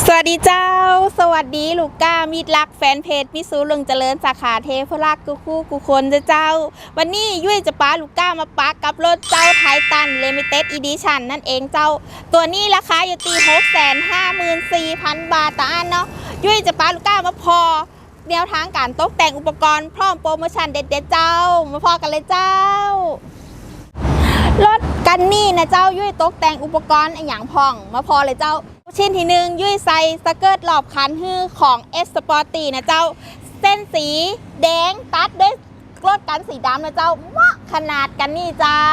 สวัสดีเจ้า สวัสดีลูกก้ามีดรักแฟนเพจมิสูลุงเจริญสาขาเทพรักกูคู่กูคนเจ้าเจ้า วันนี้ยุ้ยจะป้าลูกก้ามาปักกับรถเจ้าไทตันเลมิเต็ดอีดิชันนั่นเองเจ้า ตัวนี้ราคาอยู่ตี6 5 4 0 0 0บาทต่ออันเนาะยุ้ยจะป้าลูกก้ามาพอแนวทางการตกแต่งอุปกรณ์พร้อมโปรโมชั่นเด็ดๆเจ้า มาพอกันเลยเจ้า กันนี่นะเจ้ายุ้ยตกแต่งอุปกรณ์อย่างพ่องมาพอเลยเจ้า ชิ้นที่หนึ่งยุ้ยใส่สเกิร์ตรอบคันฮือของ S Sporty นะเจ้า เส้นสีแดงตัดด้วยรถกันสีดำนะเจ้าเหมาะขนาดกันนี่เจ้า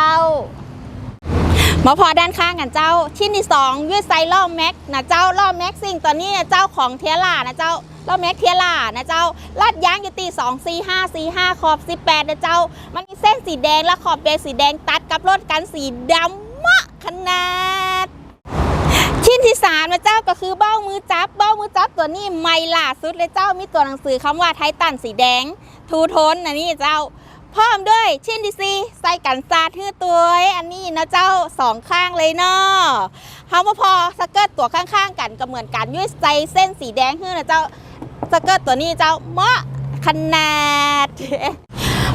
มาพอด้านข้างกันเจ้า ชิ้นที่สองยุ้ยไซล้อแม็กนะเจ้าล้อแม็กซิ่งตัวนี้นะเจ้าของเทียร่านะเจ้า ล้อแม็กเทียร่านะเจ้าลาดยางอยู่ตี2 4 5 4 5ขอบ 18 นะเจ้า มันมีเส้นสีแดงและขอบเบนสีแดงตัดกับรถกันสีดำมากขนาดชิ้นที่สามนะเจ้าก็คือเบ้ามือจับ เบ้ามือจับตัวนี้ไม่ล่าสุดเลยเจ้ามีตัวหนังสือคำว่าไทตันสีแดง ทูโทนนะนี่เจ้าพร้อมด้วยชิ้นที่สี่ใส่กันซาทื่อตัวอันนี้นะเจ้าสองข้างเลยเนาะเฮามาพอสเกิร์ตตัวข้างๆ กันก็เหมือนกันยุ้ยใส่เส้นสีแดงฮื้อนะเจ้า สเกิร์ตตัวนี้เจ้าเหมาะขนาด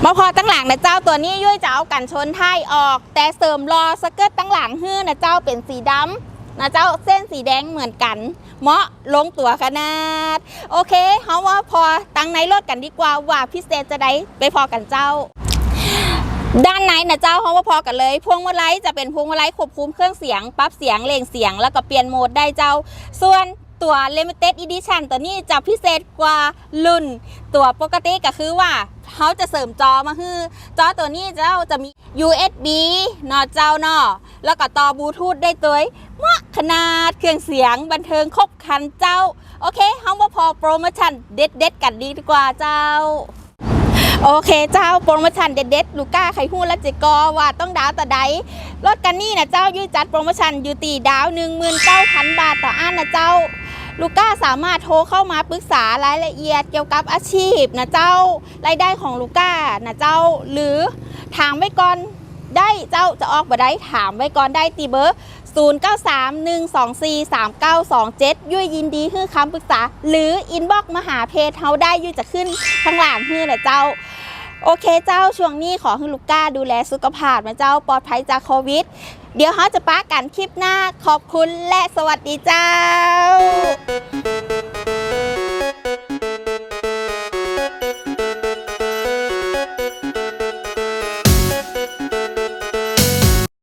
มาพอตั้งหลังนะเจ้าตัวนี้ยุ้ยจะเอากันชนท้ายออก แต่เสริมรอสเกิร์ตตั้งหลังฮื้อนะเจ้าเป็นสีดำนะเจ้าเส้นสีแดงเหมือนกัน เหมาะลงตัวขนาด โอเคเฮาว่าพอตั้งในรถกันดีกว่าว่าพิเศษจะได้ไปพอกันเจ้าด้านในนะเจ้าเขาว่าพอกันเลย พวงมาลัยจะเป็นพวงมาลัยควบคุมเครื่องเสียง ปรับเสียงเล่งเสียง แล้วก็เปลี่ยนโหมดได้เจ้า ส่วน ตัว Limited Edition ตัวนี้จะพิเศษกว่ารุ่น ตัวปกติก็คือว่าเขาจะเสริมจอมาคือจอตัวนี้เจ้าจะมี USB นอเจ้านอแล้วก็ต่อบลูทูธได้ตัวมาะขนาดเครื่องเสียงบันเทิงครบครันเจ้า โอเคเขามาพอโปรโมชั่นเด็ดๆ กันดีกว่าเจ้าโอเคเจ้าโปรโมชั่นเด็ดๆลูก้าไข่หู้และเจกอว่าต้องดาวต่อใดรถกันนี่นะเจ้ายืดจัดโปรโมชั่นอยู่ตีดาว 19,000 บาทต่ออันนะเจ้า ลูก้าสามารถโทรเข้ามาปรึกษารายละเอียดเกี่ยวกับอาชีพนะเจ้ารายได้ของลูก้านะเจ้า หรือถามไว้ก่อนได้เจ้าจะออกบ่ได้ถามไว้ก่อนได้ตีเบอร์ 0931243927 ยุ่ยยินดีให้คำปรึกษา หรืออินบ็อกมาหาเพจเฮาได้ยุ่ยจะขึ้นข้างหลังให้นะเจ้า โอเคเจ้าช่วงนี้ขอให้ลูก้าดูแลสุขภาพนะเจ้าปลอดภัยจากโควิด เดี๋ยวเขาจะป้ากันคลิปหน้าขอบคุณและสวัสดีเจ้า